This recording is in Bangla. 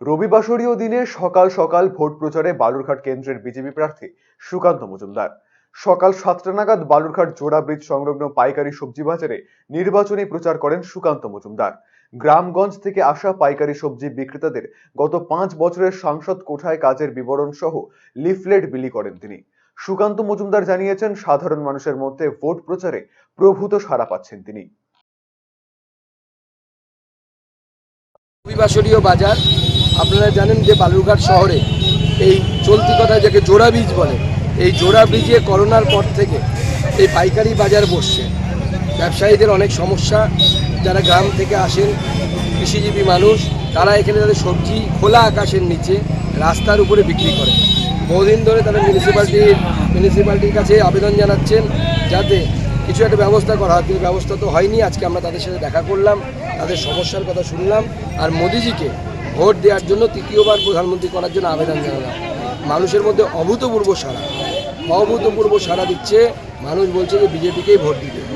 রবিবাসরীয় দিনে সকাল সকাল ভোট প্রচারে বালুরঘাট কেন্দ্রের বিজেপি প্রার্থী সুকান্ত মজুমদার। সকাল সাতটা নাগাদ বালুরঘাট জোড়া ব্রিজ সংলগ্ন পাইকারি সবজি বাজারে নির্বাচনী প্রচার করেন সুকান্ত মজুমদার। গ্রামগঞ্জ থেকে আসা পাইকারি সবজি বিক্রেতাদের গত পাঁচ বছরের সাংসদ কোঠায় কাজের বিবরণ সহ লিফলেট বিলি করেন তিনি। সুকান্ত মজুমদার জানিয়েছেন, সাধারণ মানুষের মধ্যে ভোট প্রচারে প্রভূত সাড়া পাচ্ছেন তিনি। রবিবাসরীয় বাজার আপনারা জানেন যে বালুরঘাট শহরে এই চলতি কথা যাকে জোড়া ব্রিজ বলে, এই জোড়া ব্রিজে করোনার পর থেকে এই পাইকারি বাজার বসছে। ব্যবসায়ীদের অনেক সমস্যা। যারা গ্রাম থেকে আসেন, কৃষিজীবী মানুষ, তারা এখানে তাদের সবজি খোলা আকাশের নিচে রাস্তার উপরে বিক্রি করে। বহুদিন ধরে তারা মিউনিসিপ্যালিটির মিউনিসিপ্যালিটির কাছে আবেদন জানাচ্ছেন যাতে কিছু একটা ব্যবস্থা করা হয়। কিন্তু ব্যবস্থা তো হয়নি। আজকে আমরা তাদের সাথে দেখা করলাম, তাদের সমস্যার কথা শুনলাম। আর মোদিজিকে ভোট দেওয়ার জন্য তৃতীয়বার প্রধানমন্ত্রী করার জন্য আবেদন জানালাম। মানুষের মধ্যে অভূতপূর্ব সাড়া। অভূতপূর্ব সাড়া দিচ্ছে। মানুষ বলছে যে বিজেপিকেই ভোট দিতে।